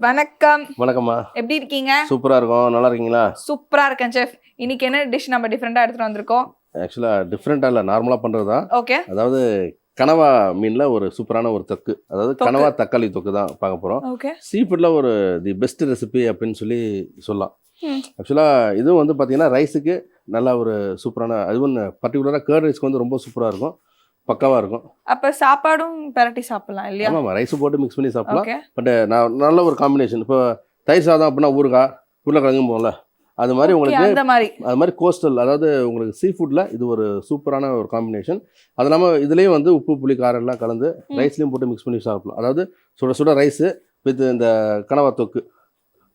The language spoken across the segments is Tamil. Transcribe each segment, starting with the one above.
வணக்கம். வணக்கம்மா. எப்படி இருக்கீங்க? சூப்பரா இருக்கும். நல்லா இருக்கீங்களா? சூப்பரா இருக்கேன் செஃப். இன்னைக்கு என்ன டிஷ் நம்ம டிஃப்ரெண்டா எடுத்துட்டு வந்திருக்கோம்? ஆக்சுவலா டிஃப்ரெண்டா இல்ல நார்மலா பண்றது தான் ஓகே அதாவது கனவா மீன்ல ஒரு சூப்பரான ஒரு தொக்கு. அதாவது. கனவா தக்காளி தொக்கு தான் பார்க்க போறோம். சீ ஃபுட்ல ஒரு தி பெஸ்ட் ரெசிபி அப்படின்னு சொல்லி சொல்லலாம். ம். ஆக்சுவலா இதுவும் வந்து பாத்தீங்கன்னா ரைஸுக்கு நல்ல ஒரு சூப்பரான அதுவும் பர்டிகுலரா கேர்ட் ரைஸ்க்கு வந்து ரொம்ப சூப்பரா இருக்கும். பக்காவா இருக்கும். அப்ப சாப்பாடும் பெரட்டி சாப்பிடலாம் இல்லையா? ஆமாம் ரைஸ் போட்டு மிக்ஸ் பண்ணி சாப்பிடலாம். பட் நான் நல்ல ஒரு காம்பினேஷன் இப்போ தயிர் சாதம் அப்படின்னா ஊறுகாய் உருளைக்கிழங்கும் போகல அது மாதிரி உங்களுக்கு அந்த மாதிரி. அது மாதிரி கோஸ்டல் அதாவது உங்களுக்கு சீ ஃபுட்டில் இது ஒரு சூப்பரான ஒரு காம்பினேஷன் அது இல்லாமல் இதுலேயும் வந்து உப்பு புளி காரம் எல்லாம் கலந்து. ரைஸ்லையும் போட்டு மிக்ஸ் பண்ணி சாப்பிடலாம். அதாவது சுட சுட ரைஸு வித் இந்த கனவா தொக்கு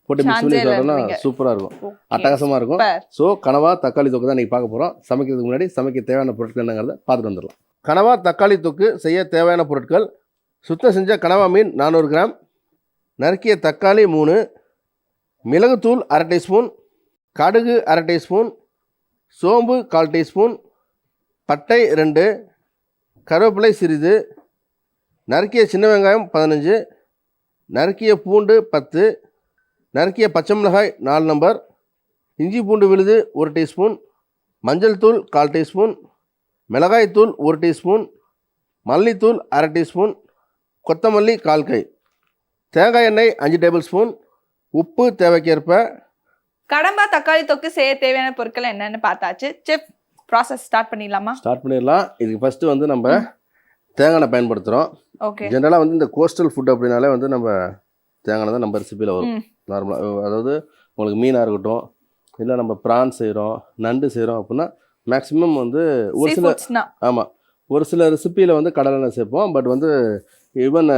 போட்டு மிக்ஸ் பண்ணி சாப்பிட்டோம்னா. சூப்பராக இருக்கும். அட்டகாசமாக இருக்கும். ஸோ கனவா தக்காளி தொக்கு தான் நீங்கள் பார்க்க போகிறோம் சமைக்கிறதுக்கு முன்னாடி சமைக்க தேவையான பொருட்கள் என்னங்கிறத பார்த்துட்டு வந்துடலாம். கனவா தக்காளி தொக்கு செய்ய தேவையான பொருட்கள். சுத்தம் செஞ்ச கனவா மீன் நானூறு கிராம். நறுக்கிய தக்காளி மூணு. மிளகுத்தூள் அரை டீஸ்பூன். கடுகு அரை டீஸ்பூன். சோம்பு கால் டீஸ்பூன். பட்டை ரெண்டு. கருவேப்பிலை சிறிது. நறுக்கிய சின்ன வெங்காயம் பதினஞ்சு. நறுக்கிய பூண்டு பத்து. நறுக்கிய பச்சை மிளகாய் நாலு நம்பர். இஞ்சி பூண்டு விழுது ஒரு டீஸ்பூன். மஞ்சள் தூள் கால் டீஸ்பூன். மிளகாய் தூள் ஒரு டீஸ்பூன் மல்லித்தூள் அரை டீஸ்பூன் கொத்தமல்லி கால் கை. தேங்காய் எண்ணெய் அஞ்சு டேபிள் ஸ்பூன் உப்பு தேவைக்கேற்ப. கடம்பா தக்காளி தொக்கு செய்ய தேவையான பொருட்கள் என்னன்னு பார்த்தாச்சு. செஃப் ப்ராசஸ் ஸ்டார்ட் பண்ணிடலாமா? ஸ்டார்ட் பண்ணிடலாம். இதுக்கு ஃபஸ்ட்டு வந்து நம்ம தேங்காய் பயன்படுத்துகிறோம் ஓகே. ஜென்ரலாக வந்து இந்த கோஸ்டல் ஃபுட் அப்படின்னாலே வந்து நம்ம தேங்காய் தான் நம்ம ரெசிபியில் வரும். நார்மலாக அதாவது உங்களுக்கு மீனாக இருக்கட்டும் இல்லை நம்ம ப்ரான் செய்கிறோம் நண்டு செய்கிறோம் அப்படின்னா மேக்ஸிமம் வந்து ஒரு சில ஆமாம் ஒரு சில ரெசிப்பியில் வந்து கடலெண்ணெய் சேர்ப்போம். பட் வந்து ஈவன்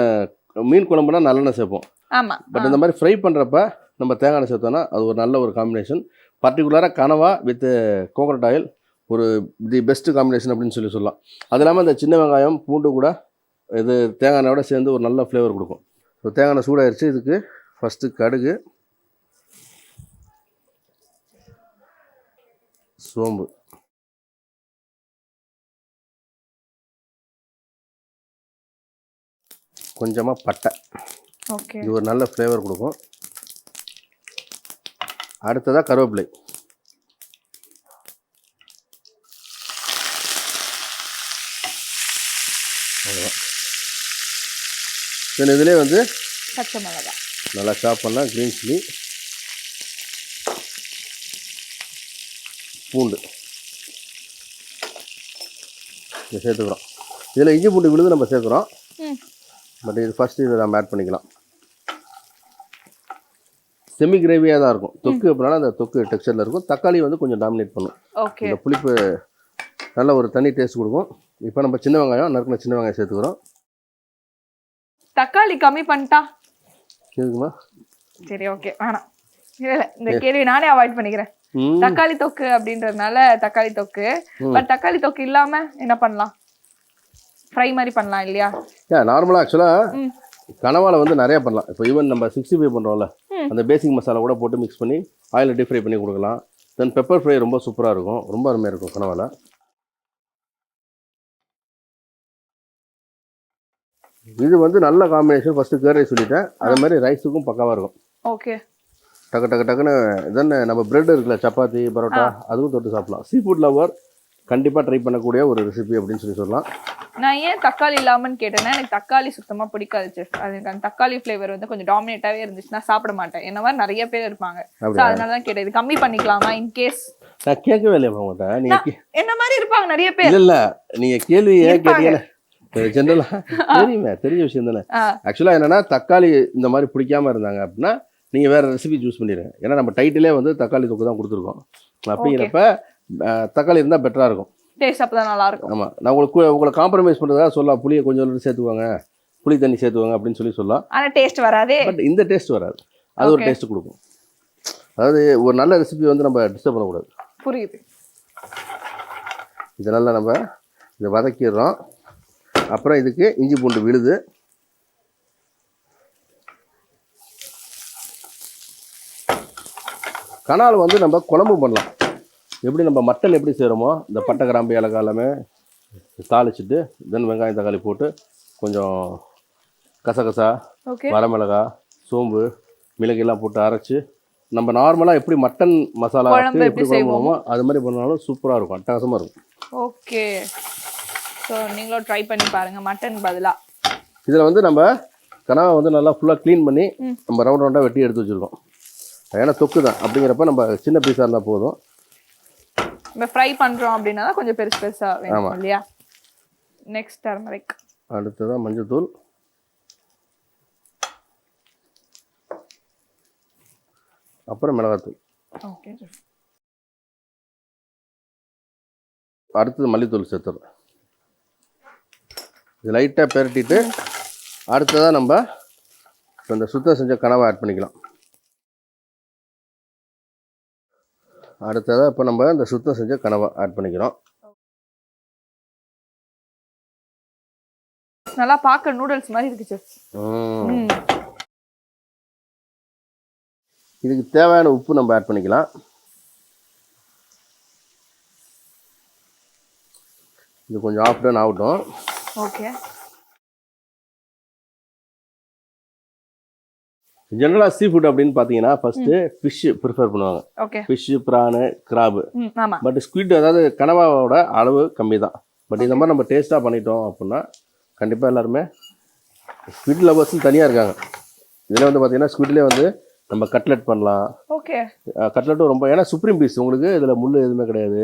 மீன் குழம்புனா நல்லெண்ணெய் சேர்ப்போம். ஆமா. பட் இந்த மாதிரி ஃப்ரை பண்ணுறப்ப நம்ம தேங்காய் எண்ணெய் சேர்த்தோம்னா அது ஒரு நல்ல ஒரு காம்பினேஷன் பர்டிகுலராக கனவா வித் கோகனட் ஆயில் ஒரு தி பெஸ்ட் காம்பினேஷன் அப்படின்னு சொல்லி சொல்லலாம். அது இல்லாமல் இந்த சின்ன வெங்காயம் பூண்டு கூட இது தேங்காய் எண்ணெயோட சேர்ந்து ஒரு நல்ல ஃப்ளேவர் கொடுக்கும். ஸோ தேங்காய் எண்ணெய் சூடாயிருச்சு. இதுக்கு ஃபஸ்ட்டு கடுகு சோம்பு. கொஞ்சமாக பட்டை. ஓகே. இது ஒரு நல்ல ஃப்ளேவர் கொடுக்கும். அடுத்ததாக கருவேப்பிலை. தென் இதிலே வந்து பச்சை மிளகாய் நல்லா சாப் பண்ணால் க்ரீன் சில்லி பூண்டு. இதை சேர்த்துக்கிறோம். இதில் இஞ்சி பூண்டு விழுது நம்ம சேர்க்குறோம் ம். பட் இது ஃபஸ்ட்டு இதை நம்ம ஆட் பண்ணிக்கலாம். செமி கிரேவியாக தான் இருக்கும். தொக்கு அப்படின்னா அந்த தொக்கு டெக்ஸ்சரில் இருக்கும். தக்காளி வந்து கொஞ்சம் டாமினேட் பண்ணும். ஓகே இந்த புளிப்பு நல்ல ஒரு தனி டேஸ்ட் கொடுக்கும். இப்போ நம்ம சின்ன வெங்காயம் நறுக்கின சின்ன வெங்காயம் சேர்த்துக்கிறோம். தக்காளி கம்மி பண்ணிட்டா? இருக்குமா சரி ஓகே வேணாம். இல்ல இந்த கேள்வி நானே அவாய்ட் பண்ணிக்கிறேன். தக்காளி தொக்கு அப்படின்றதுனால தக்காளி தொக்கு. பட் தக்காளி தொக்கு இல்லாம என்ன பண்ணலாம்? ஃப்ரை மாதிரி பண்ணலாம் இல்லையா? நார்மலாக ஆக்சுவலாக. கனவால வந்து நிறைய பண்ணலாம். இப்போ ஈவன் நம்ம சிக்ஸ்டி ஃபைவ் பண்ணுறோம்ல. அந்த பேசிக் மசாலா கூட போட்டு மிக்ஸ் பண்ணி ஆயிலில் டீப் ஃப்ரை பண்ணி கொடுக்கலாம். தென் பெப்பர் ஃப்ரை ரொம்ப சூப்பராக இருக்கும். ரொம்ப அருமையாக இருக்கும் கனவால. இது வந்து நல்ல காம்பினேஷன் ஃபஸ்ட்டு கேரை சொல்லிட்டேன். அதே மாதிரி ரைஸுக்கும் பக்காவாக இருக்கும். ஓகே டக்கு டக்கு டக்குன்னு தென் நம்ம பிரெட் இருக்குல்ல சப்பாத்தி பரோட்டா அதுவும் தொட்டு சாப்பிடலாம். சீ ஃபுட் லவர் கண்டிப்பாக ட்ரை பண்ணக்கூடிய ஒரு ரெசிபி அப்படின்னு சொல்லி சொல்லலாம். நான் ஏன் தக்காளி இல்லாமன்னு கேட்டேன்னா எனக்கு தக்காளி சுத்தமா பிடிக்காது செஃப் அது எனக்கு அந்த தக்காளி ஃப்ளேவர் வந்து கொஞ்சம் டாமினேட்டாவே இருந்துச்சுன்னா சாப்பிட மாட்டேன். என்ன மாதிரி நிறைய பேர் இருப்பாங்க. அப்படியா? அதனால தான் கேட்டேன். இது கம்மி பண்ணிக்கலாமா இன் கேஸ் நான் கேட்கவே இல்லையா உங்கள்கிட்ட நீங்கள் என்ன மாதிரி இருப்பாங்க நிறைய பேர்? இல்லை நீங்கள் கேள்வி ஏன். கேட்டீங்கன்னா ஜென்ரலாக தெரியுமே தெரிஞ்ச விஷயம் தானே. ஆக்சுவலாக என்னன்னா தக்காளி இந்த மாதிரி பிடிக்காம இருந்தாங்க அப்படின்னா நீங்கள் வேறு ரெசிபி சூஸ் பண்ணிடுங்க ஏன்னா நம்ம டைட்டிலே வந்து தக்காளி தொக்கு தான் கொடுத்துருக்கோம். அப்படிங்கிறப்ப தக்காளி இருந்தால் பெட்டராக இருக்கும். டேஸ்ட் அப்பதான் நல்லா இருக்கும் ஆமாம் நான் உங்களுக்கு உங்களை காம்ப்ரமைஸ் பண்ணுறதா சொல்லலாம். புளியை கொஞ்சம் சேர்த்துவாங்க புளி தண்ணி சேர்த்துவாங்க அப்படின்னு சொல்லி சொல்லலாம். ஆனா டேஸ்ட் வராதே. பட் இந்த டேஸ்ட் வராது. அது ஒரு. டேஸ்ட் கொடுக்கும். அதாவது ஒரு நல்ல ரெசிபி வந்து நம்ம டிஸ்டர்ப் பண்ணக்கூடாது. புரியுது. இதை நல்லா நம்ம இதை வதக்கிடுறோம். அப்புறம் இதுக்கு இஞ்சி பூண்டு விழுது. கனால் வந்து நம்ம குழம்பு பண்ணலாம். எப்படி நம்ம மட்டன் எப்படி செய்கிறோமோ இந்த பட்டை கிராம்பு ஏலக்காய் எல்லாமே தாளிச்சிட்டு தென் வெங்காயம் தக்காளி போட்டு கொஞ்சம் கசகசா வரமிளகா சோம்பு மிளகு எல்லாம் போட்டு அரைச்சி நம்ம நார்மலாக எப்படி மட்டன் மசாலா எப்படி பண்ணுவோமோ அது மாதிரி பண்ணாலும் சூப்பராக இருக்கும் அட்டகாசமாக இருக்கும். ஓகே ஸோ நீங்களும் ட்ரை பண்ணி பாருங்க மட்டன் பதிலா. இதில் வந்து நம்ம கனவை வந்து நல்லா ஃபுல்லாக க்ளீன் பண்ணி. நம்ம ரவுண்ட் ரவுண்டாக வெட்டி எடுத்து வச்சுருக்கோம். ஏன்னா தொக்கு தான் அப்படிங்கிறப்ப நம்ம சின்ன பீஸாக இருந்தால் போதும். நம்ம ஃப்ரை பண்றோம் அப்படின்னா தான் கொஞ்சம் பெருசு பெருசா வேணும். இல்லையா? நெக்ஸ்ட் டர்மரிக் அடுத்ததான் மஞ்சள்தூள் அப்புறம் மிளகாத்தூள். ஓகே அடுத்தது மல்லித்தூள் சேர்த்துறோம். இது லைட்டாக பெரட்டிட்டு அடுத்ததாக நம்ம இப்ப இந்த சுத்தம் செஞ்ச கனவை ஆட் பண்ணிக்கலாம். அடுத்ததாக இப்போ நம்ம இந்த சுத்தம் செஞ்ச கனவை ஆட் பண்ணிக்கிறோம். நல்லா பார்க்க நூடுல்ஸ் மாதிரி இருக்கு இதுக்கு தேவையான உப்பு நம்ம ஆட் பண்ணிக்கலாம். இது கொஞ்சம் ஆஃப் டன் ஆகட்டும். ஓகே ஜென்ரலாக சீ ஃபுட் அப்படின்னு பார்த்தீங்கன்னா ஃபஸ்ட்டு ஃபிஷ்ஷு ப்ரிஃபர் பண்ணுவாங்க. Okay fish prawn crab but squid அதாவது கனவாவோட அளவு கம்மி தான் பட் இந்த மாதிரி நம்ம டேஸ்ட்டாக பண்ணிட்டோம் அப்படின்னா கண்டிப்பாக எல்லாருமே ஸ்குவிட் லவர்ஸ்னு தனியாக இருக்காங்க. இதில் வந்து பார்த்தீங்கன்னா ஸ்குவிட்லேயே வந்து நம்ம கட்லெட் பண்ணலாம். ஓகே கட்லெட்டும் ரொம்ப ஏன்னா சுப்ரீம் பீஸ் உங்களுக்கு இதில் முள் எதுவுமே கிடையாது.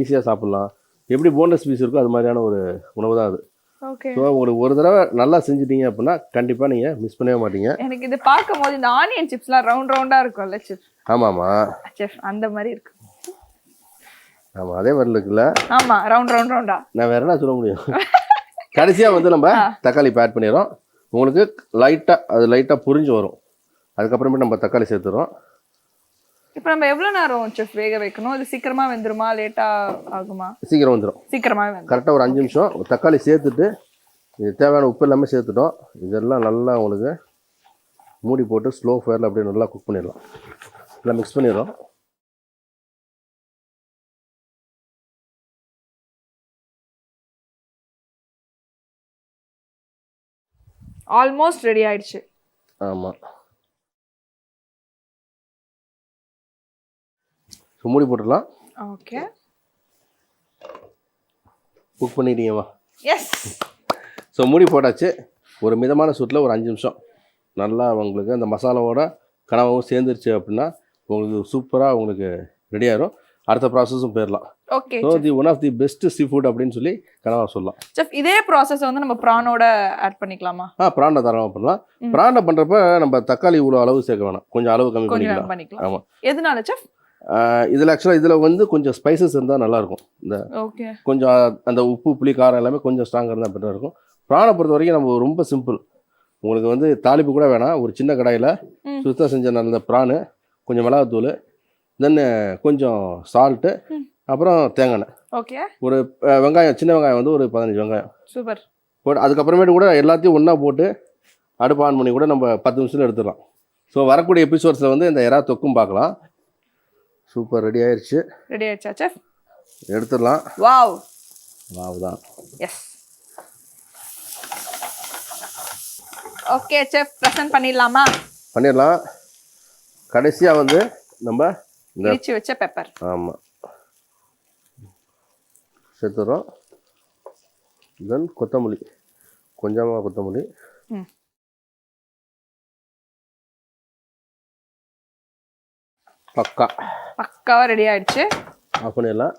ஈஸியாக சாப்பிட்லாம். எப்படி போன்லெஸ் பீஸ் இருக்கோ அது மாதிரியான ஒரு உணவு தான் அது. ஸோ உங்களுக்கு ஒரு தடவை நல்லா செஞ்சிட்டீங்க அப்படின்னா கண்டிப்பாக நீங்கள் மிஸ் பண்ணவே மாட்டீங்க. எனக்கு இது பார்க்கும்போது இந்த ஆனியன் சிப்ஸ்லாம் ரவுண்ட் ரவுண்டா இருக்கும்ல செஃப் ஆமாம்மா. செஃப் அந்த மாதிரி இருக்கு. ஆமாம் அதே மாதிரி இருக்குல்ல. ஆமா ரவுண்ட் ரவுண்ட் ரவுண்டா நான் வேற என்ன சொல்ல முடியும்? கடைசியாக வந்து நம்ம தக்காளி இப்போ ஆட் பண்ணிடுறோம். உங்களுக்கு லைட்டாக அது லைட்டாக புரிஞ்சு வரும். அதுக்கப்புறமே நம்ம தக்காளி சேர்த்துறோம் இப்போ நம்ம எவ்வளவு நேரம் செஃப் வேக வைக்கணும்? இது சீக்கிரமா வெந்துருமா? லேட்டா ஆகுமா? சீக்கிரம் வந்துடும் வெந்துரும். கரெக்டாக ஒரு அஞ்சு நிமிஷம். ஒரு தக்காளி சேர்த்துட்டு இது தேவையான உப்பு எல்லாமே சேர்த்துட்டோம். இதெல்லாம் நல்லா உங்களுக்கு மூடி போட்டு ஸ்லோ ஃபயரில் அப்படியே நல்லா குக் பண்ணிடலாம். எல்லாம் மிக்ஸ் பண்ணிடுறோம். ஆல்மோஸ்ட் ரெடி ஆயிடுச்சு. ஆமாம் ஸோ மூடி போட்டுடலாம். ஓகே. குக் பண்ணிட்டீங்கம்மா எஸ் ஸோ மூடி போட்டாச்சு. ஒரு மிதமான சூட்டில் ஒரு அஞ்சு நிமிஷம். நல்லா உங்களுக்கு அந்த மசாலாவோட கனவும் சேர்ந்துருச்சு அப்படின்னா உங்களுக்கு சூப்பராக உங்களுக்கு ரெடி ஆயிரும். அடுத்த ப்ராசஸும் போயிடலாம். Okay so the one of the best sea food அப்படின்னு சொல்லி கனவா சொல்லலாம். செஃப் இதே ப்ராசஸ் வந்து நம்ம ப்ரானோட ஆட் பண்ணிக்கலாமா? ஆ பிராண்டை தாராளமாக பண்ணலாம். பிராண்டை பண்ணுறப்ப நம்ம தக்காளி இவ்வளோ அளவு சேர்க்க வேணாம். கொஞ்சம் அளவு கம்மி பண்ணிக்கலாம். ஆமாம் எதனால செஃப் இதில் ஆக்சுவலாக இதில் வந்து கொஞ்சம் ஸ்பைசஸ் இருந்தால் நல்லாயிருக்கும். இந்த கொஞ்சம் அந்த உப்பு புளி காரம் எல்லாமே கொஞ்சம் ஸ்ட்ராங்காக இருந்தால் பெட்டராக இருக்கும். ப்ரானை பொறுத்த வரைக்கும் நம்ம ரொம்ப சிம்பிள் உங்களுக்கு வந்து தாளிப்பு கூட வேணாம். ஒரு சின்ன கடாயில். சுத்தம் செஞ்ச நல்ல ப்ரானு கொஞ்சம் மிளகாத்தூள் தென் கொஞ்சம் சால்ட்டு. அப்புறம் தேங்காய் ஓகே ஒரு வெங்காயம் சின்ன வெங்காயம் வந்து ஒரு பதினஞ்சு வெங்காயம். சூப்பர் போட்டு அதுக்கப்புறமேட்டு கூட எல்லாத்தையும் ஒன்றா போட்டு அடுப்பு ஆன் பண்ணி கூட நம்ம பத்து நிமிஷத்தில் எடுத்துடலாம். ஸோ வரக்கூடிய எபிசோட்ஸில் வந்து இந்த எறா தொக்கும் பார்க்கலாம். சூப்பர் ரெடி ஆயிடுச்சு ரெடி ஆயிடுச்சா செஃப் எடுத்துடலாம். வாவ் வாவ் தான் எஸ் ஓகே செஃப் ப்ரெசென்ட் பண்ணிடலாமா? பண்ணிடலாம். கடைசியாக வந்து நம்ம இடிச்சு வச்ச பெப்பர் ஆமாம் சேர்த்துறோம். தென் கொத்தமல்லி. கொஞ்சமாக கொத்தமல்லி. ம். பக்கா. பக்காவா ரெடி ஆயிடுச்சு. ஆஃப் பண்ணிடலாம்.